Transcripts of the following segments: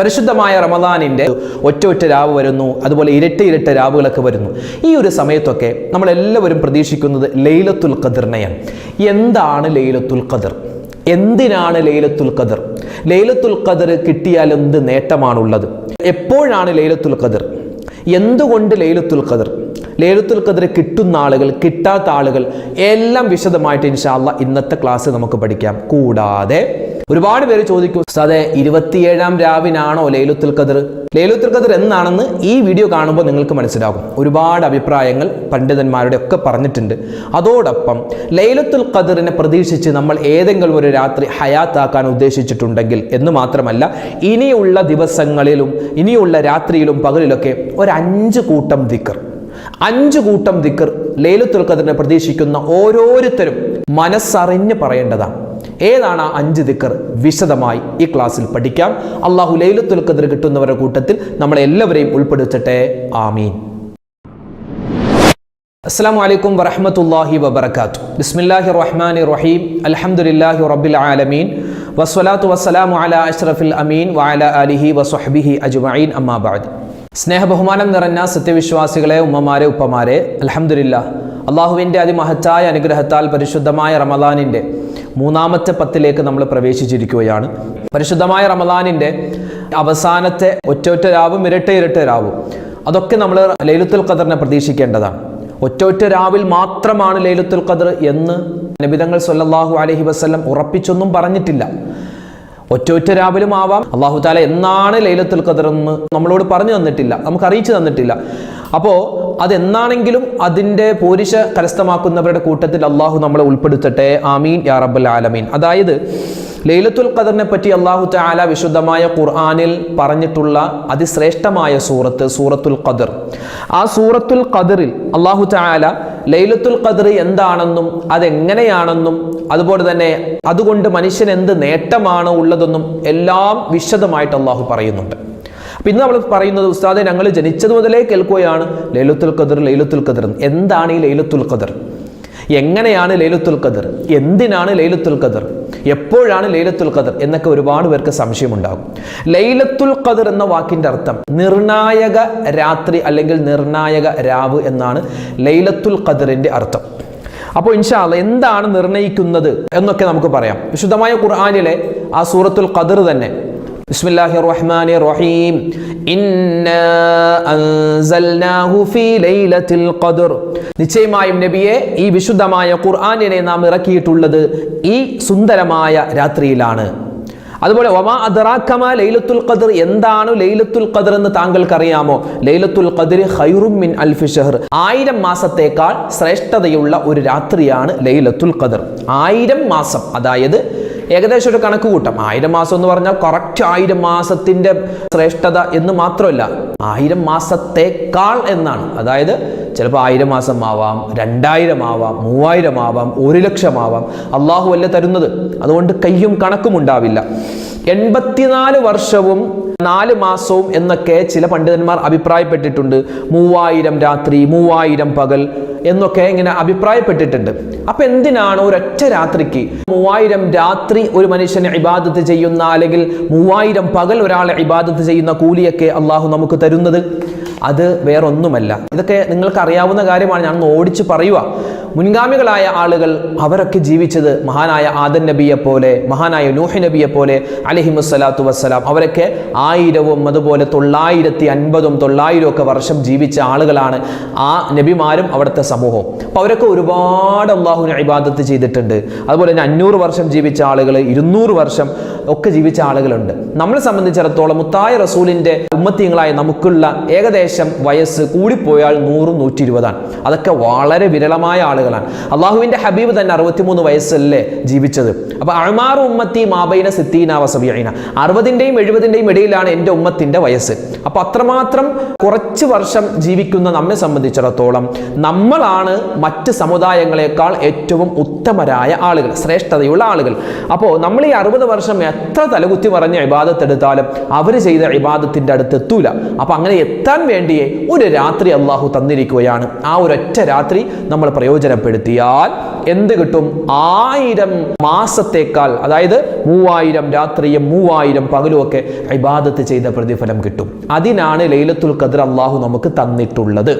പരിശുദ്ധമായ റമദാനിന്റെ ഒറ്റ ഒറ്റ രാവ് വരുന്നു അതുപോലെ ഇരട്ട ഇരട്ട രാവുകളൊക്കെ വരുന്നു. ഈ ഒരു സമയത്തൊക്കെ നമ്മളെല്ലാവരും പ്രതീക്ഷിക്കുന്നത് ലൈലത്തുൽ ഖദറിനെയാണ്. എന്താണ് ലൈലത്തുൽ ഖദർ? എന്തിനാണ് ലൈലത്തുൽ ഖദർ? ലൈലത്തുൽ ഖദർ കിട്ടിയാൽ എന്ത് നേട്ടമാണുള്ളത്? എപ്പോഴാണ് ലൈലത്തുൽ ഖദർ? എന്തുകൊണ്ട് ലൈലത്തുൽ ഖദർ? ലൈലത്തുൽ ഖദർ കിട്ടുന്ന ആളുകൾ കിട്ടാത്ത ആളുകൾ എല്ലാം വിശദമായിട്ട് ഇൻഷാല്ല ഇന്നത്തെ ക്ലാസ് നമുക്ക് പഠിക്കാം. കൂടാതെ ഒരുപാട് പേര് ചോദിക്കും ഉസ്താദെ ഇരുപത്തിയേഴാം രാവിനാണോ ലൈലത്തുൽ ഖദർ? ലൈലത്തുൽ ഖദർ എന്നാണെന്ന് ഈ വീഡിയോ കാണുമ്പോൾ നിങ്ങൾക്ക് മനസ്സിലാകും. ഒരുപാട് അഭിപ്രായങ്ങൾ പണ്ഡിതന്മാരുടെ ഒക്കെ പറഞ്ഞിട്ടുണ്ട്. അതോടൊപ്പം ലൈലത്തുൽ ഖദറിനെ പ്രതീക്ഷിച്ച് നമ്മൾ ഏതെങ്കിലും ഒരു രാത്രി ഹയാത്താക്കാൻ ഉദ്ദേശിച്ചിട്ടുണ്ടെങ്കിൽ എന്ന് മാത്രമല്ല ഇനിയുള്ള ദിവസങ്ങളിലും ഇനിയുള്ള രാത്രിയിലും പകലിലൊക്കെ ഒരു അഞ്ച് കൂട്ടം ദിക്കർ അഞ്ച് കൂട്ടം ദിക്കർ ലൈലത്തുൽ ഖദറിനെ പ്രതീക്ഷിക്കുന്ന ഓരോരുത്തരും മനസ്സറിഞ്ഞ് പറയേണ്ടതാണ്. ഏതാണ് ആ അഞ്ച് ദിക്കർ വിശദമായി ഈ ക്ലാസ്സിൽ പഠിക്കാം. അള്ളാഹു ലൈലത്തുൽ ഖദർ കിട്ടുന്നവരുടെ കൂട്ടത്തിൽ നമ്മളെ എല്ലാവരെയും ഉൾപ്പെടുത്തട്ടെ. ആമീൻ. അസ്സാം വലൈക്കും വറഹമത്തല്ലാഹി വബർക്കാത്തു ബിസ്മില്ലാഹി റഹ്മാൻ റഹീം. അലഹമുല്ലാഹി റബ്ബിൽ ആലമീൻ. വസ്വലാത്തു വസ്സലാമു അല അഷ്റഫിൽ അമീൻ വഅല അലിഹി വസ്വഹ്ബിഹി അജ്മഈൻ. അമ്മാബാദ് സ്നേഹബഹുമാനം നിറഞ്ഞ സത്യവിശ്വാസികളെ ഉമ്മമാരെ ഉപ്പമാരെ അലഹമുല്ല അള്ളാഹുവിന്റെ അതിമഹത്തായ അനുഗ്രഹത്താൽ പരിശുദ്ധമായ റമദാനിന്റെ മൂന്നാമത്തെ പത്തിലേക്ക് നമ്മൾ പ്രവേശിച്ചിരിക്കുകയാണ്. പരിശുദ്ധമായ റമദാനിന്റെ അവസാനത്തെ ഒറ്റ ഒറ്റ രാവും ഇരട്ട ഇരട്ട രാവും. അതൊക്കെ നമ്മൾ ലൈലുത്തുൽ ഖദറിനെ പ്രതീക്ഷിക്കേണ്ടതാണ്. ഒറ്റ രാവിൽ മാത്രമാണ് ലൈലുത്തുൽ ഖദർ എന്ന് നബിതങ്ങൾ സല്ലല്ലാഹു അലഹി വസല്ലം ഉറപ്പിച്ചൊന്നും പറഞ്ഞിട്ടില്ല. ഒറ്റ ഒറ്റ രാവിലും ആവാം. അള്ളാഹു താല എന്നാണ് ലൈലത്തുൽ ഖദർ എന്ന് നമ്മളോട് പറഞ്ഞു തന്നിട്ടില്ല. നമുക്ക് അറിയിച്ചു തന്നിട്ടില്ല. അപ്പോൾ അതെന്നാണെങ്കിലും അതിന്റെ പോരിശ കരസ്ഥമാക്കുന്നവരുടെ കൂട്ടത്തിൽ അള്ളാഹു നമ്മളെ ഉൾപ്പെടുത്തട്ടെ. ആമീൻ യാ റബ്ബൽ ആലമീൻ. അതായത് ലൈലത്തുൽ ഖദറിനെ പറ്റി അള്ളാഹു താല വിശുദ്ധമായ ഖുർആാനിൽ പറഞ്ഞിട്ടുള്ള അതിശ്രേഷ്ഠമായ സൂറത്ത് സൂറത്തുൽ ഖദർ. ആ സൂറത്തുൽ ഖദറിൽ അള്ളാഹു താല ലൈലത്തുൽ ഖദർ എന്താണെന്നും അതെങ്ങനെയാണെന്നും അതുപോലെ തന്നെ അതുകൊണ്ട് മനുഷ്യൻ എന്ത് നേട്ടമാണ് ഉള്ളതെന്നും എല്ലാം വിശദമായിട്ട് അള്ളാഹു പറയുന്നുണ്ട്. പിന്നെ നമ്മൾ പറയുന്നത് ഉസ്താദെ ഞങ്ങൾ ജനിച്ചത് മുതലേ കേൾക്കുകയാണ് ലൈലത്തുൽ ഖദർ ലൈലത്തുൽ ഖദർ. എന്താണ് ഈ ലൈലത്തുൽ ഖദർ? എങ്ങനെയാണ് ലൈലത്തുൽ ഖദർ? എന്തിനാണ് ലൈലത്തുൽ ഖദർ? എപ്പോഴാണ് ലൈലത്തുൽ ഖദർ? എന്നൊക്കെ ഒരുപാട് പേർക്ക് സംശയമുണ്ടാകും. ലൈലത്തുൽ ഖദർ എന്ന വാക്കിന്റെ അർത്ഥം നിർണായക രാത്രി അല്ലെങ്കിൽ നിർണായക രാവ് എന്നാണ് ലൈലത്തുൽ ഖദറിന്റെ അർത്ഥം. അപ്പോൾ ഇൻഷാല്ല എന്താണ് നിർണയിക്കുന്നത് എന്നൊക്കെ നമുക്ക് പറയാം. വിശുദ്ധമായ ഖുർആാനിലെ ആ സൂറത്തുൽ ഖദർ തന്നെ ബിസ്മില്ലാഹി റഹ്മാനി റഹീം ഇന്നാ അൻസൽനാഹു ഫീ ലൈലത്തിൽ ഖദർ. നിശ്ചയമായും നബിയെ ഈ വിശുദ്ധമായ ഖുർആനിനെ നാം ഇറക്കിയിട്ടുള്ളത് ഈ സുന്ദരമായ രാത്രിയിലാണ്. അതുപോലെ ഒമാ അദറാക്കമ ലൈലത്തുൽ ഖദർ. എന്താണ് ലൈലത്തുൽ ഖദർ എന്ന് താങ്കൾക്കറിയാമോ? ലൈലത്തുൽ ഖദർ ഖൈറും മിൻ അൽഫി ഷഹർ. ആയിരം മാസത്തേക്കാൾ ശ്രേഷ്ഠതയുള്ള ഒരു രാത്രിയാണ് ലൈലത്തുൽ ഖദർ. ആയിരം മാസം അതായത് ഏകദേശം ഒരു കണക്ക് കൂട്ടം ആയിരം മാസം എന്ന് പറഞ്ഞാൽ കറക്റ്റ് ആയിരം മാസത്തിന്റെ ശ്രേഷ്ഠത എന്ന് മാത്രമല്ല ആയിരം മാസത്തേക്കാൾ എന്നാണ്. അതായത് ചിലപ്പോൾ ആയിരം മാസം ആവാം രണ്ടായിരം ആവാം മൂവായിരം ആവാം ഒരു ലക്ഷം ആവാം അള്ളാഹു അല്ല തരുന്നത്? അതുകൊണ്ട് കയ്യും കണക്കും ഉണ്ടാവില്ല. എൺപത്തിനാല് വർഷവും നാല് മാസവും എന്നൊക്കെ ചില പണ്ഡിതന്മാർ അഭിപ്രായപ്പെട്ടിട്ടുണ്ട്. മൂവായിരം രാത്രി മൂവായിരം പകൽ എന്നൊക്കെ ഇങ്ങനെ അഭിപ്രായപ്പെട്ടിട്ടുണ്ട്. അപ്പൊ എന്തിനാണ് ഒരൊറ്റ രാത്രിക്ക് മൂവായിരം രാത്രി ഒരു മനുഷ്യനെ ഇബാദത്ത് ചെയ്യുന്ന അല്ലെങ്കിൽ മൂവായിരം പകൽ ഒരാളെ ഇബാദത്ത് ചെയ്യുന്ന കൂലിയൊക്കെ അള്ളാഹു നമുക്ക് തരുന്നത്? അത് വേറൊന്നുമല്ല. ഇതൊക്കെ നിങ്ങൾക്ക് അറിയാവുന്ന കാര്യമാണ്. ഞാൻ ഓടിച്ചു പറയുക. മുൻഗാമികളായ ആളുകൾ അവരൊക്കെ ജീവിച്ചത് മഹാനായ ആദൻ നബിയെ പോലെ മഹാനായ നൂഹ് നബിയെ പോലെ അലഹിമുസലാത്തു വസ്സലാം. അവരൊക്കെ ആയിരവും അതുപോലെ തൊള്ളായിരത്തി അൻപതും തൊള്ളായിരവും ഒക്കെ വർഷം ജീവിച്ച ആളുകളാണ് ആ നബിമാരും അവിടുത്തെ സമൂഹവും. അപ്പോൾ അവരൊക്കെ ഒരുപാട് അള്ളാഹുവിനെ ഇബാദത്ത് ചെയ്തിട്ടുണ്ട്. അതുപോലെ തന്നെ അഞ്ഞൂറ് വർഷം ജീവിച്ച ആളുകൾ ഇരുന്നൂറ് വർഷം ഒക്കെ ജീവിച്ച ആളുകളുണ്ട്. നമ്മളെ സംബന്ധിച്ചിടത്തോളം മുത്തായ റസൂലിന്റെ ഉമ്മത്തിയങ്ങളായ നമുക്കുള്ള ഏകദേശം വയസ്സ് കൂടിപ്പോയാൽ നൂറും നൂറ്റി ഇരുപതാണ് അതൊക്കെ വളരെ വിരളമായ ആളുകളാണ്. അള്ളാഹുവിന്റെ ഹബീബ് തന്നെ അറുപത്തിമൂന്ന് വയസ്സല്ലേ ജീവിച്ചത്. അപ്പോൾ അഴ്മാർ ഉമ്മത്തി മാബൈന സിത്തീന വസബിയൈന അറുപതിന്റെയും എഴുപതിന്റെയും ഇടയിലാണ് എന്റെ ഉമ്മത്തിന്റെ വയസ്സ്. അപ്പോൾ അത്രമാത്രം കുറച്ച് വർഷം ജീവിക്കുന്ന നമ്മെ സംബന്ധിച്ചിടത്തോളം നമ്മളാണ് മറ്റ് സമുദായങ്ങളെക്കാൾ ഏറ്റവും ഉത്തമരായ ആളുകൾ ശ്രേഷ്ഠതയുള്ള ആളുകൾ. അപ്പോൾ നമ്മൾ ഈ അറുപത് വർഷം എത്ര തലകുത്തി പറഞ്ഞ ഇബാദത്ത് അവർ ചെയ്ത ഇബാദത്തിന്റെ അടുത്ത് എത്തൂല. അപ്പോൾ അങ്ങനെ എത്താൻ വേണ്ടി വേണ്ടിയേ ഒരു രാത്രി അള്ളാഹു തന്നിരിക്കുകയാണ്. ആ ഒരൊറ്റ രാത്രി നമ്മൾ പ്രയോജനപ്പെടുത്തിയാൽ എന്ത് കിട്ടും? ആയിരം മാസത്തേക്കാൾ അതായത് മൂവായിരം രാത്രിയും മൂവായിരം പകലും ഒക്കെ ഇബാദത്ത് ചെയ്ത പ്രതിഫലം കിട്ടും. അതിനാണ് ലൈലത്തുൽ ഖദർ അള്ളാഹു നമുക്ക് തന്നിട്ടുള്ളത്.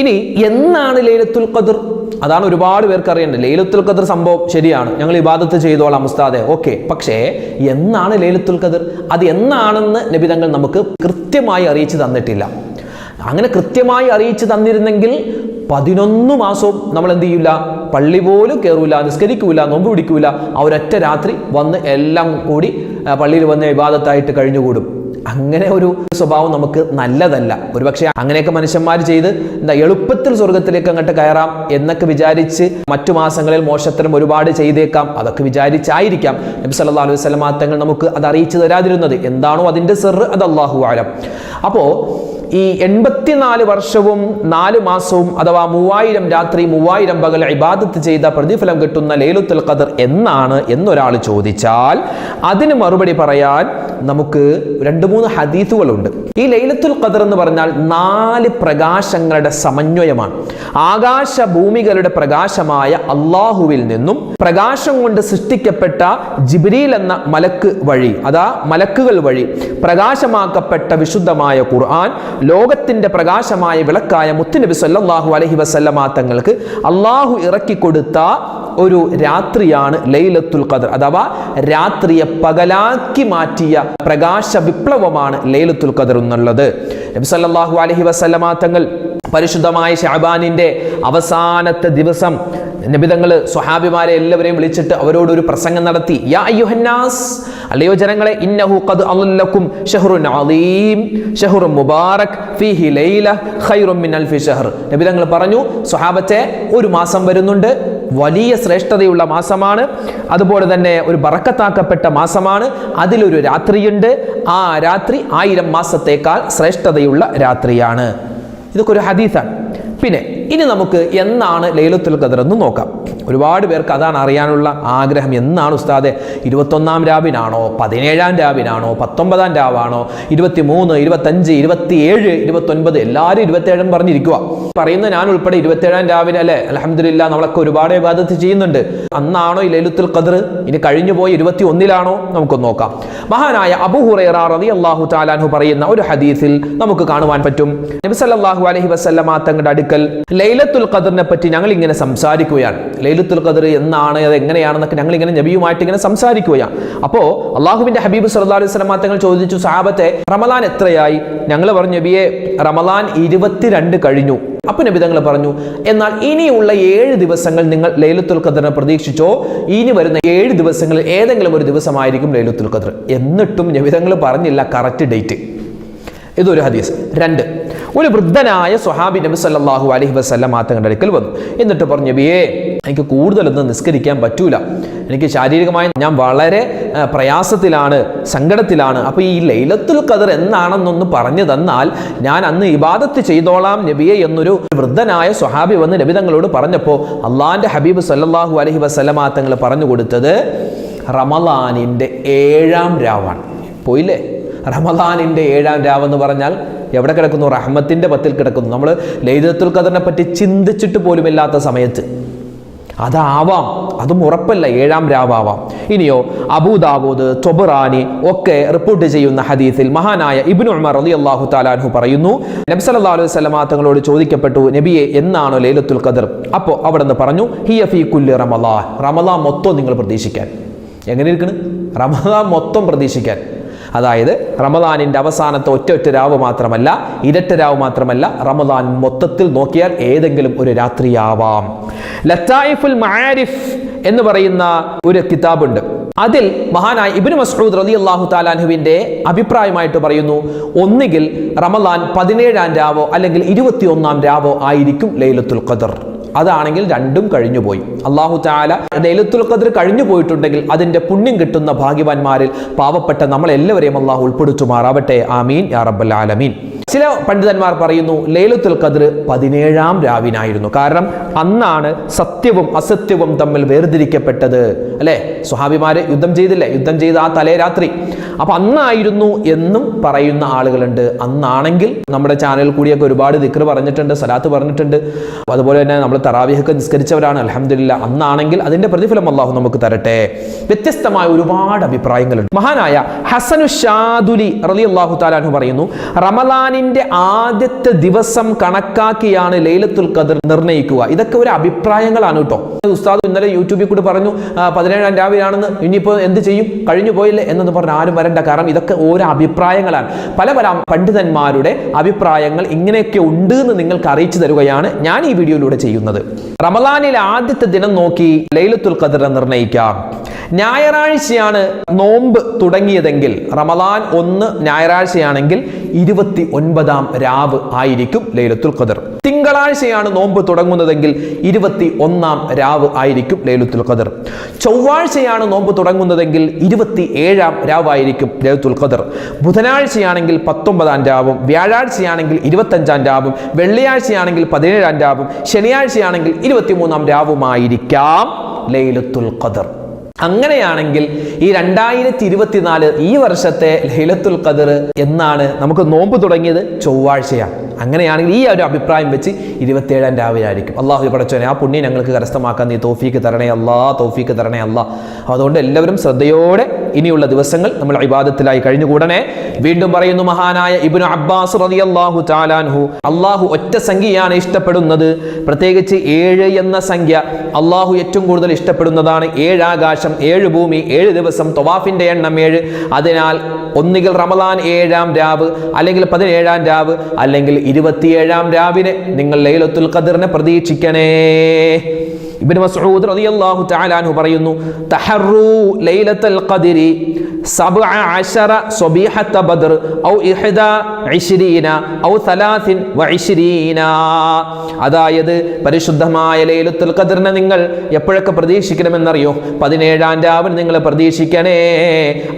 ഇനി എന്നാണ് ലൈലത്തുൽ ഖദർ? അതാണ് ഒരുപാട് പേർക്ക് അറിയേണ്ടത്. ലൈലത്തുൽ ഖദർ സംഭവം ശരിയാണ്. ഞങ്ങൾ ഇബാദത്ത് ചെയ്തോളാം ഉസ്താദെ. ഓക്കെ. പക്ഷേ എന്നാണ് ലൈലത്തുൽ ഖദർ? അത് എന്നാണെന്ന് നബിതങ്ങൾ നമുക്ക് കൃത്യമായി അറിയിച്ചു തന്നിട്ടില്ല. അങ്ങനെ കൃത്യമായി അറിയിച്ചു തന്നിരുന്നെങ്കിൽ പതിനൊന്ന് മാസവും നമ്മൾ എന്ത് ചെയ്യില്ല പള്ളി പോലും കയറൂല നിസ്കരിക്കൂല നോമ്പ് പിടിക്കൂല. ആ രാത്രി വന്ന് എല്ലാം കൂടി പള്ളിയിൽ വന്ന് ഇബാദത്തായിട്ട് കഴിഞ്ഞുകൂടും. അങ്ങനെ ഒരു സ്വഭാവം നമുക്ക് നല്ലതല്ല. ഒരുപക്ഷെ അങ്ങനെയൊക്കെ മനുഷ്യന്മാർ ചെയ്ത് എന്താ എളുപ്പത്തിൽ സ്വർഗത്തിലേക്ക് അങ്ങോട്ട് കയറാം എന്നൊക്കെ വിചാരിച്ച് മറ്റു മാസങ്ങളിൽ മോശത്തരം ഒരുപാട് ചെയ്തേക്കാം. അതൊക്കെ വിചാരിച്ചായിരിക്കാം. നബി സല്ലാ അലൈഹി വസല്ലം തങ്ങൾ നമുക്ക് അത് അറിയിച്ചു തരാതിരുന്നത്. എന്താണോ അതിന്റെ സെറ് അത് അള്ളാഹു ആലം അപ്പോ ഈ എൺപത്തിനാല് വർഷവും നാല് മാസവും അഥവാ മൂവായിരം രാത്രി മൂവായിരം പകൽ ഇബാദത്ത് ചെയ്ത പ്രതിഫലം കിട്ടുന്ന ലേലുത്തുൽ ഖദർ എന്നാണ് എന്നൊരാൾ ചോദിച്ചാൽ അതിന് മറുപടി പറയാൻ നമുക്ക് രണ്ട് മൂന്ന് ഹദീസുകളുണ്ട്. ഈ ലൈലത്തുൽ ഖദർ എന്ന് പറഞ്ഞാൽ നാല് പ്രകാശങ്ങളുടെ സമന്വയമാണ്. ആകാശ ഭൂമികളുടെ പ്രകാശമായ അള്ളാഹുവിൽ നിന്നും പ്രകാശം കൊണ്ട് സൃഷ്ടിക്കപ്പെട്ട ജിബ്രീൽ എന്ന മലക്ക് വഴി അതാ മലക്കുകൾ വഴി പ്രകാശമാക്കപ്പെട്ട വിശുദ്ധമായ ഖുർആൻ ലോകത്തിന്റെ പ്രകാശമായ വിളക്കായ മുത്തുനബി സല്ലാഹു അലഹി വസല്ലമ തങ്ങൾക്ക് അള്ളാഹു ഇറക്കി കൊടുത്ത ഒരു രാത്രിയാണ് ലൈലത്തുൽ ഖദർ അഥവാ രാത്രിയെ പകലാക്കി മാറ്റിയ പ്രകാശ വിപ്ലവമാണ് ലൈലത്തുൽ ഖദർ എന്നുള്ളത്. നബി സല്ലാഹു അലഹി വസല്ലമ തങ്ങൾ പരിശുദ്ധമായ ഷാബാനിന്റെ അവസാനത്തെ ദിവസം നബിതങ്ങൾ സ്വഹാബിമാരെ എല്ലാവരെയും വിളിച്ചിട്ട് അവരോട് ഒരു പ്രസംഗം നടത്തി. യാ അയ്യുഹന്നാസ് അല്ലയോ ജനങ്ങളെ ഇന്നഹു ഖദ് മുബാറക് ഫീഹി നബിതങ്ങൾ പറഞ്ഞു സ്വഹാബത്തെ ഒരു മാസം വരുന്നുണ്ട് വലിയ ശ്രേഷ്ഠതയുള്ള മാസമാണ് അതുപോലെ തന്നെ ഒരു ബറക്കത്താക്കപ്പെട്ട മാസമാണ് അതിലൊരു രാത്രിയുണ്ട് ആ രാത്രി ആയിരം മാസത്തേക്കാൾ ശ്രേഷ്ഠതയുള്ള രാത്രിയാണ്. ഇതൊക്കെ ഒരു ഹദീസാണ്. പിന്നെ ഇനി നമുക്ക് എന്നാണ് ലൈലത്തുൽ ഖദർ എന്ന് നോക്കാം. ഒരുപാട് പേർക്ക് അതാണ് അറിയാനുള്ള ആഗ്രഹം. എന്നാണ് ഉസ്താദെ? ഇരുപത്തൊന്നാം രാവിനാണോ? പതിനേഴാം രാവിനാണോ? പത്തൊമ്പതാം രാവാണോ? ഇരുപത്തി മൂന്ന് ഇരുപത്തഞ്ച് ഇരുപത്തിയേഴ് ഇരുപത്തൊൻപത് എല്ലാവരും ഇരുപത്തേഴും പറഞ്ഞിരിക്കുക പറയുന്ന ഞാൻ ഉൾപ്പെടെ ഇരുപത്തേഴാം രാവിലെ അല്ലെ? അലഹമില്ല നമ്മളൊക്കെ ഒരുപാട് വിവാദത്ത് ചെയ്യുന്നുണ്ട്. അന്നാണോ ഈ ലൈലത്തുൽ ഖദർ? ഇനി കഴിഞ്ഞു പോയി ഇരുപത്തി ഒന്നിലാണോ നമുക്ക് നോക്കാം. മഹാനായ അബു ഹുറൈറ അള്ളാഹു ചാലാൻഹു പറയുന്ന ഒരു ഹദീസിൽ നമുക്ക് കാണുവാൻ പറ്റും. നബി അലൈഹി വസല്ലമ തങ്ങളുടെ അടുക്കൽ ലൈലത്തുൽ ഖദറിനെ പറ്റി ഞങ്ങൾ ഇങ്ങനെ സംസാരിക്കുകയാണ്. ലൈലത്തുൽ ഖദർ എന്നാണ് അത് എങ്ങനെയാണെന്നൊക്കെ ഞങ്ങൾ ഇങ്ങനെ നബിയുമായിട്ട് ഇങ്ങനെ സംസാരിക്കുകയാണ്. അപ്പോൾ അള്ളാഹുവിന്റെ ഹബീബ് സല്ലല്ലാഹു അലൈഹി വസല്ലമ തങ്ങൾ ചോദിച്ചു സഹാബത്തെ റമലാൻ എത്രയായി? ഞങ്ങൾ പറഞ്ഞു നബിയെ റമലാൻ ഇരുപത്തിരണ്ട് കഴിഞ്ഞു. അപ്പൊ നബി തങ്ങൾ പറഞ്ഞു എന്നാൽ ഇനിയുള്ള ഏഴ് ദിവസങ്ങൾ നിങ്ങൾ ലൈലത്തുൽ ഖദറിനെ പ്രതീക്ഷിച്ചോ? ഇനി വരുന്ന ഏഴ് ദിവസങ്ങളിൽ ഏതെങ്കിലും ഒരു ദിവസമായിരിക്കും ലൈലത്തുൽ ഖദർ. എന്നിട്ടും നബി തങ്ങൾ പറഞ്ഞില്ല കറക്റ്റ് ഡേറ്റ്. ഇതൊരു ഹദീസ്. രണ്ട് ഒരു വൃദ്ധനായ സുഹാബി നബി സല്ലല്ലാഹു അലൈഹി വസ്ല്ലാം തങ്ങളുടെ അടുക്കൽ വന്നു. എന്നിട്ട് പറഞ്ഞു നബിയേ എനിക്ക് കൂടുതലൊന്നും നിസ്കരിക്കാൻ പറ്റൂല. എനിക്ക് ശാരീരികമായി ഞാൻ വളരെ പ്രയാസത്തിലാണ് സങ്കടത്തിലാണ്. അപ്പോൾ ഈ ലൈലത്തുൽ ഖദർ എന്നാണെന്നൊന്ന് പറഞ്ഞു തന്നാൽ ഞാൻ അന്ന് ഇബാദത്ത് ചെയ്തോളാം നബിയെ എന്നൊരു വൃദ്ധനായ സ്വഹാബി വന്ന് നബി തങ്ങളോട് പറഞ്ഞപ്പോൾ അള്ളാഹിന്റെ ഹബീബ് സല്ലാഹു അലഹി വസ്ലമാ തങ്ങൾ പറഞ്ഞു കൊടുത്തത് റമലാനിന്റെ ഏഴാം രാവാണ്. പോയില്ലേ? റമദാനിന്റെ ഏഴാം രാവെന്ന് പറഞ്ഞാൽ എവിടെ കിടക്കുന്നു? റഹ്മത്തിന്റെ പത്തിൽ കിടക്കുന്നു. നമ്മൾ ലൈതത്തുൽ ഖദറിനെ പറ്റി ചിന്തിച്ചിട്ട് പോലുമില്ലാത്ത സമയത്ത്. അതാവാം. അതും ഉറപ്പല്ല. ഏഴാം രാവാവാം. ഇനിയോ അബൂദാബൂദ് തൊബറാനി ഒക്കെ റിപ്പോർട്ട് ചെയ്യുന്ന ഹദീസിൽ മഹാനായ ഇബ്നു ഉമർ അള്ളാഹു താലാൻഹു പറയുന്നു നബി സല്ലല്ലാഹു അലൈഹി വസല്ലമ തങ്ങളോട് ചോദിക്കപ്പെട്ടു നബിയെ എന്നാണ് ലൈലത്തുൽ ഖദർ? അപ്പോൾ അവിടെ നിന്ന് പറഞ്ഞു ഹിയ ഫീ കുല്ലി റമലാ റമലാ മൊത്തം നിങ്ങൾ പ്രതീക്ഷിക്കാൻ. എങ്ങനെ ഇരിക്കണ്? റമലാ മൊത്തം പ്രതീക്ഷിക്കാൻ. അതായത് റമദാനിന്റെ അവസാനത്തെ ഒറ്റ ഒറ്റ രാവ് മാത്രമല്ല ഇരട്ട രാവ് മാത്രമല്ല റമദാൻ മൊത്തത്തിൽ നോക്കിയാൽ ഏതെങ്കിലും ഒരു രാത്രിയാവാം. ലത്തായിഫുൽ മാരിഫ് എന്ന് പറയുന്ന ഒരു കിതാബുണ്ട്. അതിൽ മഹാനായ ഇബ്നു മസ്ഊദ് അള്ളാഹു താലാൻഹുവിന്റെ അഭിപ്രായമായിട്ട് പറയുന്നു ഒന്നുകിൽ റമദാൻ പതിനേഴാം രാവോ അല്ലെങ്കിൽ ഇരുപത്തിയൊന്നാം രാവോ ആയിരിക്കും ലൈലത്തുൽ ഖദർ. അതാണെങ്കിൽ രണ്ടും കഴിഞ്ഞു പോയി അള്ളാഹു താല ലൈലത്തുൽ ഖദർ കഴിഞ്ഞു പോയിട്ടുണ്ടെങ്കിൽ അതിന്റെ പുണ്യം കിട്ടുന്ന ഭാഗ്യവാന്മാരിൽ പാവപ്പെട്ട നമ്മളെല്ലാവരെയും അള്ളാഹു ഉൾപ്പെടുത്തുമാറാവട്ടെ. ആമീൻ. യാ റബ്ബൽ ആലമീൻ. ചില പണ്ഡിതന്മാർ പറയുന്നു ലൈലത്തുൽ ഖദർ പതിനേഴാം രാവിനായിരുന്നു. കാരണം അന്നാണ് സത്യവും അസത്യവും തമ്മിൽ വേർതിരിക്കപ്പെട്ടത്. അല്ലെ? സ്വഹാബിമാര് യുദ്ധം ചെയ്തില്ലേ? യുദ്ധം ചെയ്ത ആ തലേ രാത്രി. അപ്പൊ അന്നായിരുന്നു എന്നും പറയുന്ന ആളുകളുണ്ട്. അന്നാണെങ്കിൽ നമ്മുടെ ചാനൽ കൂടിയൊക്കെ ഒരുപാട് ദിക്കർ പറഞ്ഞിട്ടുണ്ട് സലാത്ത് പറഞ്ഞിട്ടുണ്ട്. അതുപോലെ തന്നെ നമ്മൾ തറാവിഹൊക്കെ നിസ്കരിച്ചവരാണ്. അലഹമില്ല അന്നാണെങ്കിൽ അതിന്റെ പ്രതിഫലം അള്ളാഹു നമുക്ക് തരട്ടെ. വ്യത്യസ്തമായ ഒരുപാട് അഭിപ്രായങ്ങളുണ്ട്. മഹാനായ ഹസനു ഷാദുലി റലി അള്ളാഹു താലാഹു പറയുന്നു റമലാനിന്റെ ആദ്യത്തെ ദിവസം കണക്കാക്കിയാണ് ലൈലത്തുൽ ഖദർ നിർണയിക്കുക ഇതൊക്കെ ഒരു അഭിപ്രായങ്ങളാണ് കേട്ടോ. ഉസ്താദ് ഇന്നലെ യൂട്യൂബിൽ കൂടി പറഞ്ഞു പതിനേഴാം രാവിലെയാണെന്ന് ഇനിയിപ്പോൾ എന്ത് ചെയ്യും? കഴിഞ്ഞു പോയില്ലേ എന്നൊന്നും പറഞ്ഞ് ആരും വരണ്ട. കാരണം ഇതൊക്കെ ഓരോ അഭിപ്രായങ്ങളാണ്. പല പല പണ്ഡിതന്മാരുടെ അഭിപ്രായങ്ങൾ ഇങ്ങനെയൊക്കെ ഉണ്ട് എന്ന് നിങ്ങൾക്ക് അറിയിച്ചു തരുകയാണ് ഞാൻ ഈ വീഡിയോയിലൂടെ ചെയ്യുന്നത്. റമദാനിലെ ആദ്യത്തെ ദിനം നോക്കി ലൈലത്തുൽ ഖദർ നിർണയിക്കാം ഞായറാഴ്ചയാണ് നോമ്പ് തുടങ്ങിയതെങ്കിൽ റമദാൻ ഒന്ന് ഞായറാഴ്ചയാണെങ്കിൽ ഇരുപത്തി ഒൻപതാം രാവ് ആയിരിക്കും ലൈലത്തുൽ ഖദർ. തിങ്കളാഴ്ചയാണ് നോമ്പ് തുടങ്ങുന്നതെങ്കിൽ ഇരുപത്തി ഒന്നാം രാവ് ആയിരിക്കും ലൈലത്തുൽ ഖദർ. ചൊവ്വാഴ്ചയാണ് നോമ്പ് തുടങ്ങുന്നതെങ്കിൽ ഇരുപത്തി ഏഴാം രാവായിരിക്കും ലൈലത്തുൽ ഖദർ. ബുധനാഴ്ചയാണെങ്കിൽ പത്തൊമ്പതാം രാവും വ്യാഴാഴ്ചയാണെങ്കിൽ ഇരുപത്തഞ്ചാം രാവും വെള്ളിയാഴ്ചയാണെങ്കിൽ പതിനേഴാം രാവും ശനിയാഴ്ചയാണെങ്കിൽ ഇരുപത്തിമൂന്നാം രാവുമായിരിക്കാം ലൈലത്തുൽ ഖദർ. അങ്ങനെയാണെങ്കിൽ ഈ രണ്ടായിരത്തി ഇരുപത്തിനാല് ഈ വർഷത്തെ ലൈലത്തുൽ ഖദർ എന്നാണ് നമുക്ക് നോമ്പ് തുടങ്ങിയത്? ചൊവ്വാഴ്ചയാണ്. അങ്ങനെയാണെങ്കിൽ ഈ ഒരു അഭിപ്രായം വെച്ച് ഇരുപത്തിയേഴാം രാവിലെ ആയിരിക്കും അള്ളാഹു പടച്ചോനെ ആ പുണ്യം ഞങ്ങൾക്ക് കരസ്ഥമാക്കാൻ നീ തോഫീക്ക് തരണേ അല്ലാ തോഫീക്ക് തരണേ അല്ലാ അതുകൊണ്ട് എല്ലാവരും ശ്രദ്ധയോടെ ഇനിയുള്ള ദിവസങ്ങൾ നമ്മൾ ഇബാദത്തിലായി കഴിഞ്ഞുകൂടനെ വീണ്ടും പറയുന്നു മഹാനായ ഇബ്നു അബ്ബാസ് റളിയല്ലാഹു താലാൻഹു അള്ളാഹു ഒറ്റ സംഖ്യയാണ് ഇഷ്ടപ്പെടുന്നത്. പ്രത്യേകിച്ച് ഏഴ് എന്ന സംഖ്യ അള്ളാഹു ഏറ്റവും കൂടുതൽ ഇഷ്ടപ്പെടുന്നതാണ്. ഏഴ് ആകാശം ഏഴ് ഭൂമി ഏഴ് ദിവസം തൊവാഫിന്റെ എണ്ണം ഏഴ്. അതിനാൽ ഒന്നുകിൽ റമദാൻ ഏഴാം രാവ് അല്ലെങ്കിൽ പതിനേഴാം രാവ് അല്ലെങ്കിൽ ഇരുപത്തിയേഴാം രാവിനെ നിങ്ങൾ ലൈലത്തുൽ ഖദറിനെ പ്രതീക്ഷിക്കണേ. ഇബ്നു മസ്ഊദ് റളിയല്ലാഹു തആല അൻഹു പറയുന്നു തഹറു ലൈലത്തൽ ഖദരി സബ്അ അശറ സ്വബീഹത്ത ബദർ ഔ ഇഹദ ഇഷിരീന ഔ സലാസിൻ വ ഇഷിരീന അതായത് പരിശുദ്ധമായ ലൈലത്തുൽ ഖദറിനെ നിങ്ങൾ എപ്പോഴൊക്കെ പ്രതീക്ഷിക്കണമെന്നറിയോ? പതിനേഴാം രാവിലെ നിങ്ങൾ പ്രതീക്ഷിക്കണേ.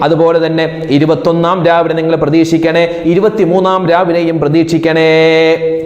അതുപോലെ തന്നെ ഇരുപത്തൊന്നാം രാവിലെ നിങ്ങൾ പ്രതീക്ഷിക്കണേ. ഇരുപത്തിമൂന്നാം രാവിലെയും പ്രതീക്ഷിക്കണേ.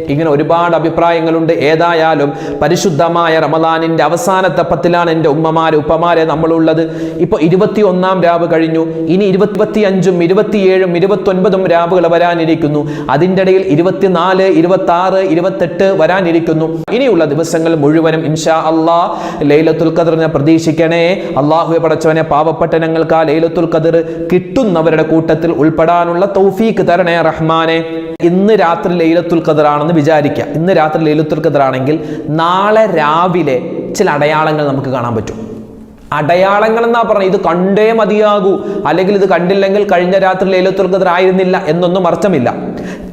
ഇങ്ങനെ ഒരുപാട് അഭിപ്രായങ്ങളുണ്ട്. ഏതായാലും പരിശുദ്ധമായ റമദാനിന്റെ അവസാനത്തെ പത്തിലാണ് എന്റെ ഉമ്മമാരെ ഉപ്പമാരെ നമ്മളുള്ളത്. ഇപ്പോൾ ഇരുപത്തി ഒന്നാം രാവ് കഴിഞ്ഞു. ഇനി ഇരുപത്തി അഞ്ചും ഇരുപത്തിയേഴും ഇരുപത്തൊൻപതും രാവുകൾ വരാനിരിക്കുന്നു. അതിന്റെ ഇടയിൽ ഇരുപത്തിനാല് ഇരുപത്തി ആറ് ഇരുപത്തെട്ട് വരാനിരിക്കുന്നു. ഇനിയുള്ള ദിവസങ്ങൾ മുഴുവനും ഇൻഷാ അള്ളാ ലൈലത്തുൽ ഖദറിനെ പ്രതീക്ഷിക്കണേ. അള്ളാഹുവെ പടച്ചവനെ പാവപ്പെട്ടനങ്ങൾക്ക് ആ ലൈലത്തുൽ ഖദർ കിട്ടുന്നവരുടെ കൂട്ടത്തിൽ ഉൾപ്പെടാനുള്ള തൗഫീക്ക് തരണേ റഹ്മാനെ. ഇന്ന് രാത്രി ലൈലത്തുൽ ഖദർ ആണെന്ന് വിചാരിക്കുക. ഇന്ന് രാത്രി ലൈലത്തുൽ ഖദർ ആണെങ്കിൽ നാളെ രാവിലെ ചില അടയാളങ്ങൾ നമുക്ക് കാണാൻ പറ്റും. അടയാളങ്ങൾ എന്നാ പറഞ്ഞത്? ഇത് കണ്ടേ മതിയാകൂ. അല്ലെങ്കിൽ ഇത് കണ്ടില്ലെങ്കിൽ കഴിഞ്ഞ രാത്രി ലൈലത്തുൽ ഖദർ ആയിരുന്നില്ല എന്നൊന്നും അർത്ഥമില്ല.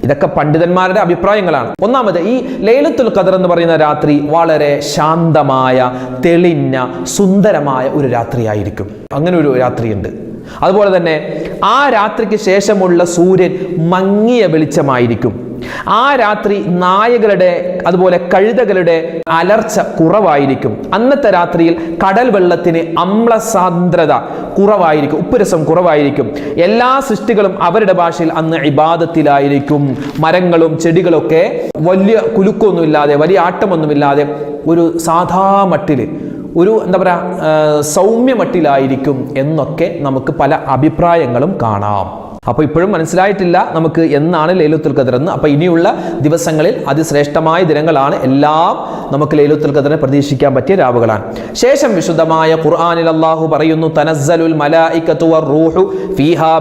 ഇതൊക്കെ പണ്ഡിതന്മാരുടെ അഭിപ്രായങ്ങളാണ്. ഒന്നാമത് ഈ ലൈലത്തുൽ ഖദർ എന്ന് പറയുന്ന രാത്രി വളരെ ശാന്തമായ തെളിഞ്ഞ സുന്ദരമായ ഒരു രാത്രിയായിരിക്കും. അങ്ങനെ ഒരു രാത്രിയുണ്ട്. അതുപോലെ തന്നെ ആ രാത്രിക്ക് ശേഷമുള്ള സൂര്യൻ മങ്ങിയ വെളിച്ചമായിരിക്കും. ആ രാത്രി നായകളുടെ അതുപോലെ കഴുതകളുടെ അലർച്ച കുറവായിരിക്കും. അന്നത്തെ രാത്രിയിൽ കടൽ വെള്ളത്തിന് അമ്ലസാന്ദ്രത കുറവായിരിക്കും ഉപ്പുരസം കുറവായിരിക്കും. എല്ലാ സൃഷ്ടികളും അവരുടെ ഭാഷയിൽ അന്ന് ഇബാദത്തിലായിരിക്കും. മരങ്ങളും ചെടികളൊക്കെ വലിയ കുലുക്കൊന്നുമില്ലാതെ വലിയ ആട്ടമൊന്നുമില്ലാതെ ഒരു സാധാ മട്ടിൽ ഒരു എന്താ പറയുക സൗമ്യ മട്ടിലായിരിക്കും എന്നൊക്കെ നമുക്ക് പല അഭിപ്രായങ്ങളും കാണാം. അപ്പോൾ ഇപ്പോഴും മനസ്സിലായിട്ടില്ല നമുക്ക് എന്നാണ് ലൈലത്തുൽ ഖദർ എന്ന്. അപ്പോൾ ഇനിയുള്ള ദിവസങ്ങളിൽ അതിശ്രേഷ്ഠമായ ദിനങ്ങളാണ് എല്ലാം നമുക്ക് ലൈലത്തുൽ ഖദറിനെ പ്രതീക്ഷിക്കാൻ പറ്റിയ രാവുകളാണ്. ശേഷം വിശുദ്ധമായ ഖുർആനിൽ അള്ളാഹു പറയുന്നു തനസ്സലുൽ വറൂഹു ഫീഹാ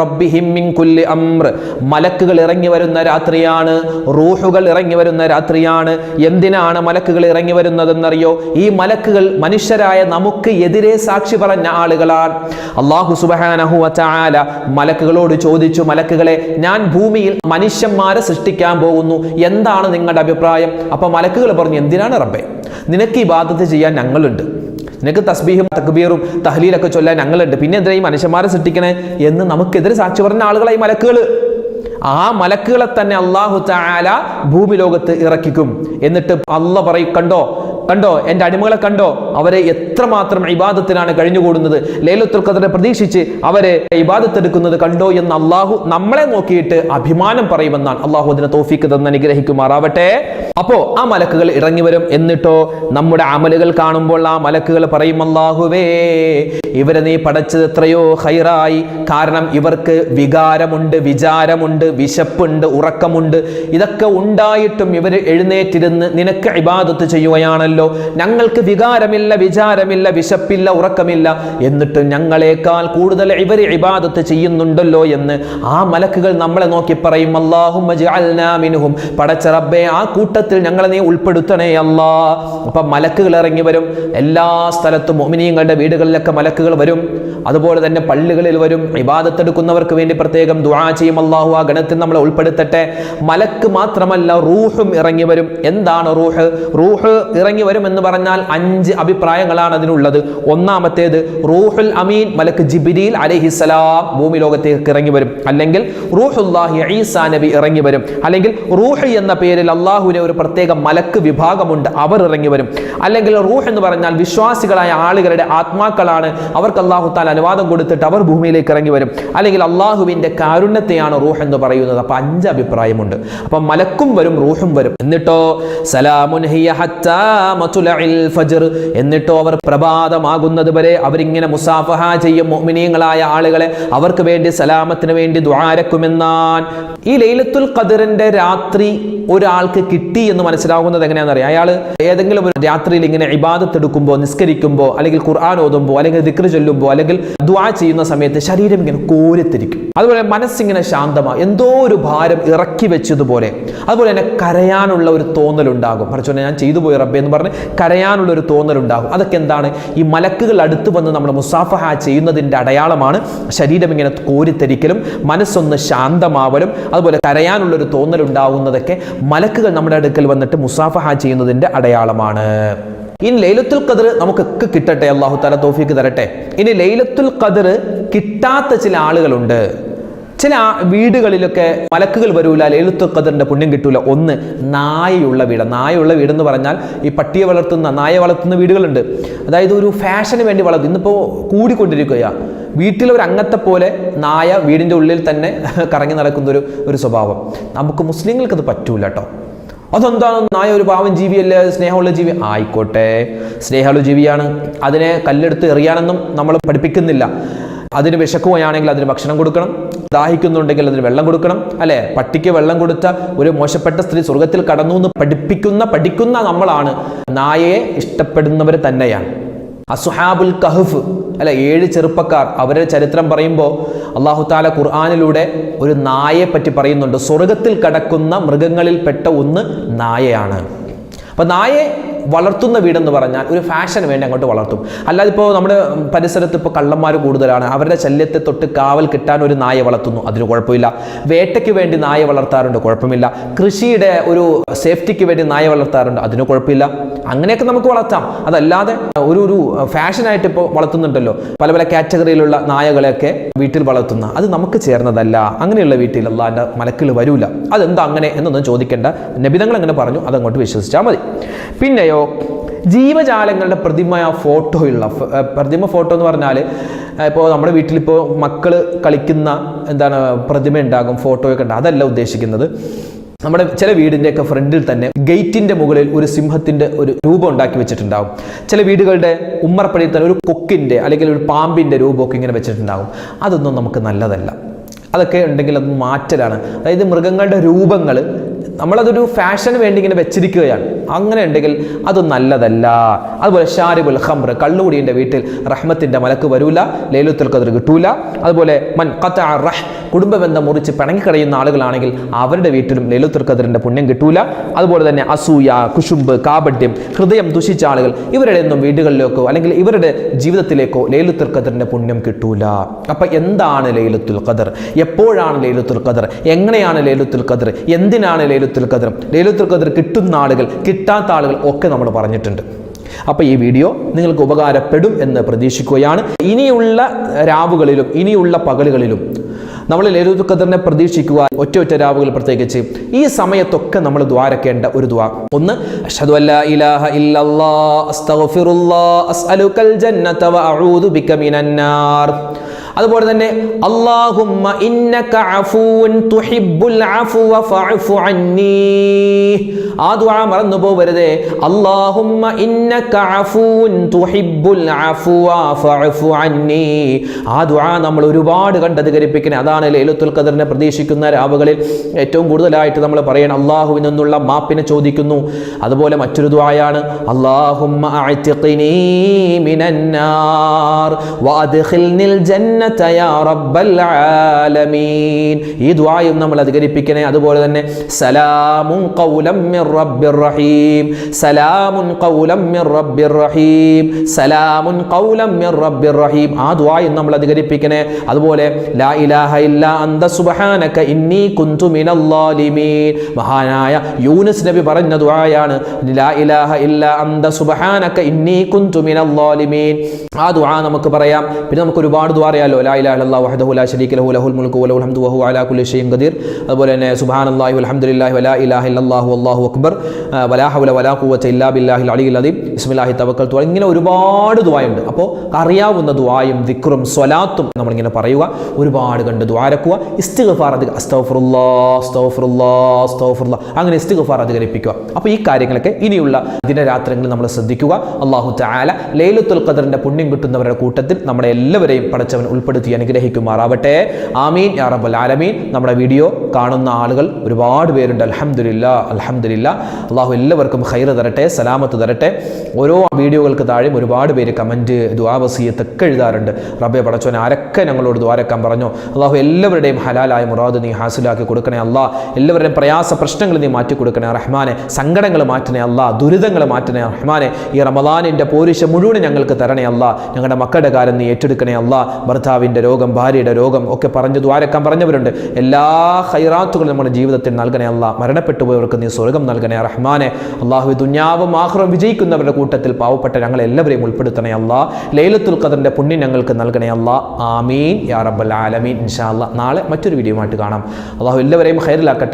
റബ്ബിഹിം മിൻ കുല്ലി അംർ. മലക്കുകൾ ഇറങ്ങി വരുന്ന രാത്രിയാണ് റൂഹുകൾ ഇറങ്ങി വരുന്ന രാത്രിയാണ്. എന്തിനാണ് മലക്കുകൾ ഇറങ്ങി വരുന്നതെന്നറിയോ? ഈ മലക്കുകൾ മനുഷ്യരായ നമുക്ക് എതിരെ സാക്ഷി പറഞ്ഞ ആളുകളാണ്. അള്ളാഹു സുബഹാനഹു വതആല മലക്കുകളോട് ചോദിച്ചു മലക്കുകളെ ഞാൻ ഭൂമിയിൽ മനുഷ്യന്മാരെ സൃഷ്ടിക്കാൻ പോകുന്നു. എന്താണ് നിങ്ങളുടെ അഭിപ്രായം? അപ്പൊ മലക്കുകൾ പറഞ്ഞു എന്തിനാണ് റബ്ബെ? നിനക്ക് ഈ ബാധ്യത ചെയ്യാൻ ഞങ്ങളുണ്ട്. നിനക്ക് തസ്ബീഹും തക്ബീറും തഹലീലൊക്കെ ചൊല്ലാൻ ഞങ്ങളുണ്ട്. പിന്നെ എന്തിനാ ഈ മനുഷ്യന്മാരെ സൃഷ്ടിക്കണേ? എന്ന് നമുക്കെതിരെ സാക്ഷി പറഞ്ഞ ഈ മലക്കുകൾ. ആ മലക്കുകളെ തന്നെ അള്ളാഹു താല ഭൂമി ലോകത്ത് ഇറക്കിക്കും. എന്നിട്ട് അല്ല പറയും കണ്ടോ കണ്ടോ? എന്റെ അടിമകളെ കണ്ടോ? അവരെ എത്രമാത്രം ഇബാദത്തിനാണ് കഴിഞ്ഞുകൂടുന്നത്? ലേലത്തുൽ ഖദറെ പ്രതീക്ഷിച്ച് അവരെ ഇബാദത്തെടുക്കുന്നത് കണ്ടോ എന്ന് അള്ളാഹു നമ്മളെ നോക്കിയിട്ട് അഭിമാനം പറയുമെന്നാണ് അള്ളാഹു അതിനെ തോഫിക്ക് തന്ന് അനുഗ്രഹിക്കുമാറാവട്ടെ. അപ്പോ ആ മലക്കുകൾ ഇറങ്ങി വരും. എന്നിട്ടോ നമ്മുടെ അമലുകൾ കാണുമ്പോൾ ആ മലക്കുകൾ പറയും അള്ളാഹുവേ ഇവരെ നീ പടച്ചത് എത്രയോ ഹൈറായി കാരണം ഇവർക്ക് വികാരമുണ്ട് വിചാരമുണ്ട് വിശപ്പുണ്ട് ഉറക്കമുണ്ട്. ഇതൊക്കെ ഉണ്ടായിട്ടും ഇവർ എഴുന്നേറ്റിരുന്ന് നിനക്ക് ഇബാദത്ത് ചെയ്യുകയാണല്ലോ. ഞങ്ങൾക്ക് വികാരമില്ല വിചാരമില്ല വിശപ്പില്ല ഉറക്കമില്ല. എന്നിട്ട് ഞങ്ങളെക്കാൾ കൂടുതൽ ഇവർ ഇബാദത്ത് ചെയ്യുന്നുണ്ടല്ലോ എന്ന് ആ മലക്കുകൾ നമ്മളെ നോക്കി പറയും അള്ളാഹും പടച്ച റബ്ബേ ആ കൂട്ടത്തിൽ ഞങ്ങളെ നീ ഉൾപ്പെടുത്തണേ അല്ലാ. അപ്പം മലക്കുകൾ ഇറങ്ങി വരും. എല്ലാ സ്ഥലത്തും മോമിനിയങ്ങളുടെ വീടുകളിലൊക്കെ മലക്കുകൾ വരും. അതുപോലെ തന്നെ പള്ളികളിൽ വരും ഇബാദത്തെടുക്കുന്നവർക്ക് വേണ്ടി പ്രത്യേകം ദുആ ചെയ്യും. അള്ളാഹു ആ ഗണത്തിൽ നമ്മളെ ഉൾപ്പെടുത്തട്ടെ. മലക്ക് മാത്രമല്ല റൂഹും ഇറങ്ങി വരും. എന്താണ് റൂഹ്? റൂഹ് ഇറങ്ങി വരും എന്ന് പറഞ്ഞാൽ അഞ്ച് അഭിപ്രായങ്ങളാണ് അതിനുള്ളത്. ഒന്നാമത്തേത് റൂഹുൽ അമീൻ മലക്ക് ജിബിരിൽ അലഹിസലാം ഭൂമി ലോകത്തേക്ക് ഇറങ്ങി വരും. അല്ലെങ്കിൽ റൂഹുല്ലാഹി ഈസാ നബി ഇറങ്ങി വരും. അല്ലെങ്കിൽ റൂഹ് എന്ന പേരിൽ അള്ളാഹുവിനെ ഒരു പ്രത്യേക മലക്ക് വിഭാഗമുണ്ട്. അവർ ഇറങ്ങി വരും. അല്ലെങ്കിൽ റൂഹ് എന്ന് പറഞ്ഞാൽ വിശ്വാസികളായ ആളുകളുടെ ആത്മാക്കളാണ്. അവർക്ക് അള്ളാഹു താൽ അനുവാദം കൊടുത്തിട്ട് അവർ ഭൂമിയിലേക്ക് ഇറങ്ങി വരും. അല്ലെങ്കിൽ അള്ളാഹുവിന്റെ കാരുണ്യത്തെയാണ് റൂഹ് എന്ന് പറയുന്നത്. അപ്പം അഞ്ച് അഭിപ്രായമുണ്ട്. അപ്പം മലക്കും വരും റൂഹും വരും. എന്നിട്ടോ സലാമുൻ ഫജ്ർ എന്നിട്ടോ അവർ പ്രഭാതമാകുന്നത് വരെ അവരിങ്ങനെ മുസാഫഹ ചെയ്യും. മുഅ്മിനീങ്ങളായ ആളുകളെ അവർക്ക് വേണ്ടി സലാമത്തിന് വേണ്ടി ദ്വാരക്കുമെന്നാൻ ഈ ലൈലത്തുൽ ഖദറിന്റെ രാത്രി ഒരാൾക്ക് കിട്ടി എന്ന് മനസ്സിലാകുന്നത് എങ്ങനെയാണെന്ന് അറിയാം. അയാൾ ഏതെങ്കിലും ഒരു രാത്രിയിൽ ഇങ്ങനെ ഇബാദത്ത് എടുക്കുമ്പോൾ നിസ്കരിക്കുമ്പോൾ അല്ലെങ്കിൽ ഖുർആൻ ഓതുമ്പോൾ അല്ലെങ്കിൽ ദിക്ര ചൊല്ലുമ്പോൾ അല്ലെങ്കിൽ ദുആ ചെയ്യുന്ന സമയത്ത് ശരീരം ഇങ്ങനെ കോരിത്തിരിക്കും. അതുപോലെ മനസ്സിങ്ങനെ ശാന്തമാ. എന്തോ ഒരു ഭാരം ഇറക്കി വെച്ചതുപോലെ. അതുപോലെ തന്നെ കരയാനുള്ള ഒരു തോന്നലുണ്ടാകും. പറഞ്ഞു ഞാൻ ചെയ്തു പോയി റബ്ബെ എന്ന് പറഞ്ഞ് കരയാനുള്ള ഒരു തോന്നലുണ്ടാകും. അതൊക്കെ എന്താണ്? ഈ മലക്കുകൾ അടുത്ത് വന്ന് നമ്മൾ മുസാഫഹ ചെയ്യുന്നതിന്റെ അടയാളമാണ് ശരീരം ഇങ്ങനെ കോരിത്തരിക്കലും മനസ്സൊന്ന് ശാന്തമാവലും അതുപോലെ കരയാനുള്ള ഒരു തോന്നലുണ്ടാകുന്നതൊക്കെ മലക്കുകൾ നമ്മുടെ അടുക്കൽ വന്നിട്ട് മുസാഫഹ ചെയ്യുന്നതിന്റെ അടയാളമാണ്. ഇനി ലൈലത്തുൽ ഖദർ നമുക്കൊക്കെ കിട്ടട്ടെ അള്ളാഹു താല തോഫിക്ക് തരട്ടെ. ഇനി ലൈലത്തുൽ ഖദർ കിട്ടാത്ത ചില ആളുകളുണ്ട്. ചില വീടുകളിലൊക്കെ മലക്കുകൾ വരൂല ലൈലത്തുൽ ഖദറിന്റെ പുണ്യം കിട്ടൂല. ഒന്ന് നായയുള്ള വീട്. നായയുള്ള വീടെന്ന് പറഞ്ഞാൽ ഈ പട്ടിയെ വളർത്തുന്ന നായ വളർത്തുന്ന വീടുകളുണ്ട്. അതായത് ഒരു ഫാഷന് വേണ്ടി വളർത്തും. ഇന്നിപ്പോൾ കൂടിക്കൊണ്ടിരിക്കുകയാണ് വീട്ടിൽ ഒരു അംഗത്തെ പോലെ നായ വീടിന്റെ ഉള്ളിൽ തന്നെ കറങ്ങി നടക്കുന്ന ഒരു ഒരു സ്വഭാവം. നമുക്ക് മുസ്ലിങ്ങൾക്ക് അത് പറ്റൂല കേട്ടോ അതെന്താണ്? നായ ഒരു പാവം ജീവിയല്ലേ? സ്നേഹമുള്ള ജീവി ആയിക്കോട്ടെ. സ്നേഹമുള്ള ജീവിയാണ്. അതിനെ കല്ലെടുത്ത് എറിയാനൊന്നും നമ്മൾ പഠിപ്പിക്കുന്നില്ല. അതിന് വിശക്കുകയാണെങ്കിൽ അതിന് ഭക്ഷണം കൊടുക്കണം. ദാഹിക്കുന്നുണ്ടെങ്കിൽ അതിന് വെള്ളം കൊടുക്കണം. അല്ലെ? പട്ടിക്ക് വെള്ളം കൊടുത്ത ഒരു മോശപ്പെട്ട സ്ത്രീ സ്വർഗത്തിൽ കടന്നു എന്ന് പഠിപ്പിക്കുന്ന പഠിക്കുന്ന നമ്മളാണ്. നായയെ ഇഷ്ടപ്പെടുന്നവർ തന്നെയാണ്. അസുഹാബുൽ കഹഫ് അല്ലെ? ഏഴ് ചെറുപ്പക്കാർ. അവരുടെ ചരിത്രം പറയുമ്പോൾ അള്ളാഹു താല ഖുർആാനിലൂടെ ഒരു നായയെ പറ്റി പറയുന്നുണ്ട്. സ്വർഗത്തിൽ കടക്കുന്ന മൃഗങ്ങളിൽപ്പെട്ട ഒന്ന് നായയാണ്. അപ്പം നായയെ വളർത്തുന്ന വീടെന്ന് പറഞ്ഞാൽ ഒരു ഫാഷന് വേണ്ടി അങ്ങോട്ട് വളർത്തും. അല്ലാതെ ഇപ്പോൾ നമ്മുടെ പരിസരത്ത് ഇപ്പോൾ കള്ളന്മാർ കൂടുതലാണ്. അവരുടെ ശല്യത്തെ തൊട്ട് കാവൽ കിട്ടാൻ ഒരു നായ വളർത്തുന്നു. അതിന് കുഴപ്പമില്ല. വേട്ടയ്ക്ക് വേണ്ടി നായ വളർത്താറുണ്ട് കുഴപ്പമില്ല. കൃഷിയുടെ ഒരു സേഫ്റ്റിക്ക് വേണ്ടി നായ വളർത്താറുണ്ട് അതിന് കുഴപ്പമില്ല. അങ്ങനെയൊക്കെ നമുക്ക് വളർത്താം. അതല്ലാതെ ഒരു ഒരു ഫാഷനായിട്ട് ഇപ്പോൾ വളർത്തുന്നുണ്ടല്ലോ. പല പല കാറ്റഗറിയിലുള്ള നായകളെയൊക്കെ വീട്ടിൽ വളർത്തുന്ന. അത് നമുക്ക് ചേർന്നതല്ല. അങ്ങനെയുള്ള വീട്ടിൽ അള്ളാന്റെ മലക്കിൽ വരൂല. അതെന്താ അങ്ങനെ എന്നൊന്നും ചോദിക്കേണ്ട. നബിതങ്ങൾ അങ്ങനെ പറഞ്ഞു. അതങ്ങോട്ട് വിശ്വസിച്ചാൽ മതി. പിന്നെയോ ജീവജാലങ്ങളുടെ പ്രതിമ ഫോട്ടോയുള്ള പ്രതിമ ഫോട്ടോ എന്ന് പറഞ്ഞാൽ ഇപ്പോൾ നമ്മുടെ വീട്ടിലിപ്പോൾ മക്കൾ കളിക്കുന്ന എന്താണ് പ്രതിമ ഉണ്ടാകും ഫോട്ടോയൊക്കെ ഉണ്ടാകും അതല്ല ഉദ്ദേശിക്കുന്നത്. നമ്മുടെ ചില വീടിന്റെയൊക്കെ ഫ്രണ്ടിൽ തന്നെ ഗേറ്റിന്റെ മുകളിൽ ഒരു സിംഹത്തിന്റെ ഒരു രൂപം ഉണ്ടാക്കി വെച്ചിട്ടുണ്ടാകും ചില വീടുകളുടെ ഉമ്മറപ്പടിയിൽ തന്നെ ഒരു കൊക്കിന്റെ അല്ലെങ്കിൽ ഒരു പാമ്പിന്റെ രൂപമൊക്കെ ഇങ്ങനെ വെച്ചിട്ടുണ്ടാകും അതൊന്നും നമുക്ക് നല്ലതല്ല. അതൊക്കെ ഉണ്ടെങ്കിൽ അത് മാറ്റലാണ്. അതായത് മൃഗങ്ങളുടെ രൂപങ്ങൾ നമ്മളതൊരു ഫാഷന് വേണ്ടി ഇങ്ങനെ വെച്ചിരിക്കുകയാണ്. അങ്ങനെ ഉണ്ടെങ്കിൽ അത് നല്ലതല്ല. അതുപോലെ ഷാരിബുൽ ഖംർ കള്ളുകുടിയുടെ വീട്ടിൽ റഹ്മത്തിന്റെ മലക്ക് വരൂല ലേലുത്തുൽ കതിർ കിട്ടൂല. അതുപോലെ മൻ കത്ത റഹ് കുടുംബബന്ധം മുറിച്ച് പിണങ്ങിക്കടയുന്ന ആളുകളാണെങ്കിൽ അവരുടെ വീട്ടിലും ലേലുത്തുൽ ഖദറിന്റെ പുണ്യം കിട്ടൂല. അതുപോലെ തന്നെ അസൂയ കുശുമ്പ് കാപട്യം ഹൃദയം ദുഷിച്ച ആളുകൾ ഇവരുടെ ഒന്നും വീടുകളിലേക്കോ അല്ലെങ്കിൽ ഇവരുടെ ജീവിതത്തിലേക്കോ ലേലുത്തുൽ ഖദറിന്റെ പുണ്യം കിട്ടൂല. അപ്പം എന്താണ് ലൈലത്തുൽ ഖദർ? എപ്പോഴാണ് ലൈലത്തുൽ ഖദർ? എങ്ങനെയാണ് ലൈലത്തുൽ ഖദർ? എന്തിനാണ് ലൈലത്തുൽ ഖദർ? ലൈലത്തുൽ ഖദർ കിട്ടുന്ന ആളുകൾ കിട്ടാത്ത ആളുകൾ ഒക്കെ നമ്മൾ പറഞ്ഞിട്ടുണ്ട്. അപ്പോൾ ഈ വീഡിയോ നിങ്ങൾക്ക് ഉപകാരപ്പെടും എന്ന് പ്രതീക്ഷിക്കുകയാണ്. ഇനിയുള്ള രാവുകളിലും ഇനിയുള്ള പകലുകളിലും നമ്മൾ ലൈലത്തുൽ ഖദറിനെ പ്രതീക്ഷിക്കുക ഒറ്റ ഒറ്റ രാവുകൾ പ്രത്യേകിച്ച് ഈ സമയത്തൊക്കെ നമ്മൾ ദ്വാരക്കേണ്ട ഒരു ദ്വാ. ഒന്ന് അഷ്ഹദു അല്ലാ അസ്തഗ്ഫിറുല്ലാഹ് അസ്അലുക്കൽ ജന്നത വഅഊദു ബിക മിനന്നാർ അതുപോലെ തന്നെ ഇന്നക അഫൂൻ തുഹിബ്ബുൽ അന്നി. ആ ദുആ മറന്നു പോവരുത് ഇന്നക അഫൂൻ തുഹിബ്ബുൽ അന്നി. ആ ദുആ നമ്മൾ ഒരുപാട് കണ്ടത് അധികരിപ്പിക്കണേ അതാണ് ലൈലത്തുൽ ഖദറിനെ പ്രതീക്ഷിക്കുന്ന രാവുകളിൽ ഏറ്റവും കൂടുതലായിട്ട് നമ്മൾ പറയണം. അള്ളാഹുവിൽ നിന്നുള്ള മാപ്പിനെ ചോദിക്കുന്നു. അതുപോലെ മറ്റൊരു അല്ലാഹുമ്മ അഅ്തിഖ്നീ മിനന്നാർ ആലമീൻ ഈ ദുആയും നമ്മൾ അധികരിപ്പിക്കണേ. അതുപോലെ തന്നെ സലാമുൻ ഖൗലം മിർ റബ്ബിർ റഹീം. സലാമുൻ മിർ റബ്ബിർ റഹീം. സലാമുൻ മിർ റബ്ബിർ റഹീം. ആ ദുആയും നമ്മൾ അധികരിപ്പിക്കണേ. അതുപോലെ ലാ ഇലാഹ ഇല്ല അന്ത സുബ്ഹാനക ഇന്നി കുന്തു മിനൽ മഹാനായ യൂനുസ് നബി പറഞ്ഞ ദുആയാണ് ലാ ഇലാഹ ഇല്ല അന്ത സുബ്ഹാനക ഇന്നി കുന്തു മിനൽ ആ ദുആ നമുക്ക് പറയാം. പിന്നെ നമുക്ക് ഒരുപാട് ദുആ അറിയാലോ ലാ ഇലാ അല്ലാ വഹദഹു ലാ ശരീക ലഹു ലഹുൽ മുൽക്കു വലഹുൽ ഹംദു വഹു അലാ കുല്ലി ഷൈഇൻ ഖദീർ. അതുപോലെ തന്നെ സുബ്ഹാനല്ലാഹി വൽഹംദുലില്ലാഹി വലാ ഇലാഹ ഇല്ലല്ലാഹു വല്ലാഹു അക്ബർ വലാ ഹൗല വലാ ഖുവത ഇല്ലാ ബില്ലാഹിൽ അലിയിൽ അദീം. ബിസ്മില്ലാഹി തവക്കൽതു ഇങ്ങനെ ഒരുപാട് ദുആയുണ്ട്. അപ്പോൾ അറിയാവുന്ന ദുആയും ദിക്റും സ്വലാത്തും നമ്മളിങ്ങനെ പറയുക. ഒരുപാട് കണ്ട് ദ്വാരക്കുക ഇസ്തിഗ്ഫാർ അധികം അസ്തഗ്ഫിറുല്ലാ അസ്തഗ്ഫിറുല്ലാ അസ്തഗ്ഫിറുല്ലാ അങ്ങനെ ഇസ്തിഗ്ഫാർ അധികരിപ്പിക്കുക. അപ്പോൾ ഈ കാര്യങ്ങളൊക്കെ ഇനിയുള്ള ദിനരാത്രങ്ങളിൽ നമ്മൾ ശ്രദ്ധിക്കുക. അള്ളാഹു തആല ലൈലത്തുൽ ഖദറിന്റെ പുണ്യം കിട്ടുന്നവരുടെ കൂട്ടത്തിൽ നമ്മുടെ എല്ലാവരെയും പടച്ചവൻ ഉൾപ്പെടുത്തി അനുഗ്രഹിക്കുമാറാവട്ടെ. ആമീൻ. യാ റബ്ബൽ ആലമീൻ. നമ്മുടെ വീഡിയോ കാണുന്ന ആളുകൾ ഒരുപാട് പേരുണ്ട്. അൽഹംദുലില്ലാ അൽഹംദുലില്ലാ. അള്ളാഹു എല്ലാവർക്കും ഹൈറ് തരട്ടെ സലാമത്ത് തരട്ടെ. ഓരോ വീഡിയോകൾക്ക് താഴെയും ഒരുപാട് പേര് കമന്റ് ദ്വാവസീയത്തൊക്കെ എഴുതാറുണ്ട്. റബ്ബെ പടച്ചോൻ ആരൊക്കെ ഞങ്ങളോട് ദ്വാരക്കാൻ പറഞ്ഞു? അള്ളാഹു എല്ലാവരുടെയും ഹലാലായ മുറാദ് നീ ഹാസിലാക്കി കൊടുക്കണേ അല്ലാ എല്ലാവരുടെയും പ്രയാസ പ്രശ്നങ്ങൾ നീ മാറ്റി കൊടുക്കണേ റഹ്മാനെ. സങ്കടങ്ങൾ മാറ്റണേ അല്ലാ ദുരിതങ്ങൾ മാറ്റണേ റഹ്മാനെ. ഈ റമദാനിന്റെ പോരിശ മുഴുവൻ ഞങ്ങൾക്ക് തരണേ അല്ലാ ഞങ്ങളുടെ മക്കളുടെ കാര്യം നീ ഏറ്റെടുക്കണേ അല്ലാ ഭർത്താവിന്റെ രോഗം ഭാര്യയുടെ രോഗം ഒക്കെ പറഞ്ഞ് ദ്വാരക്കാൻ പറഞ്ഞവരുണ്ട്? എല്ലാ ഹൈറാത്തുകളും നമ്മുടെ ജീവിതത്തിൽ നൽകണേ അല്ല മരണപ്പെട്ടു പോയവർക്ക് നീ സ്വർഗം നൽകണേ റഹ്മാനെ. അള്ളാഹു ദുഞ്ഞാവും ആഹ്റം വിജയിക്കുന്നവരുടെ കൂട്ടത്തിൽ പാവപ്പെട്ട ഞങ്ങൾ എല്ലാവരെയും ഉൾപ്പെടുത്തണേ അല്ല ലൈലത്തുൽ ഖദറിന്റെ പുണ്യം ഞങ്ങൾക്ക് നൽകണേ അല്ല ആമീൻ. യാ റബ്ബൽ ആലമീൻ. ഇൻഷാ അല്ലാ നാളെ മറ്റൊരു വീഡിയോ ആയിട്ട് കാണാം. അള്ളാഹു എല്ലാവരെയും ഹൈറിലാക്കട്ടെ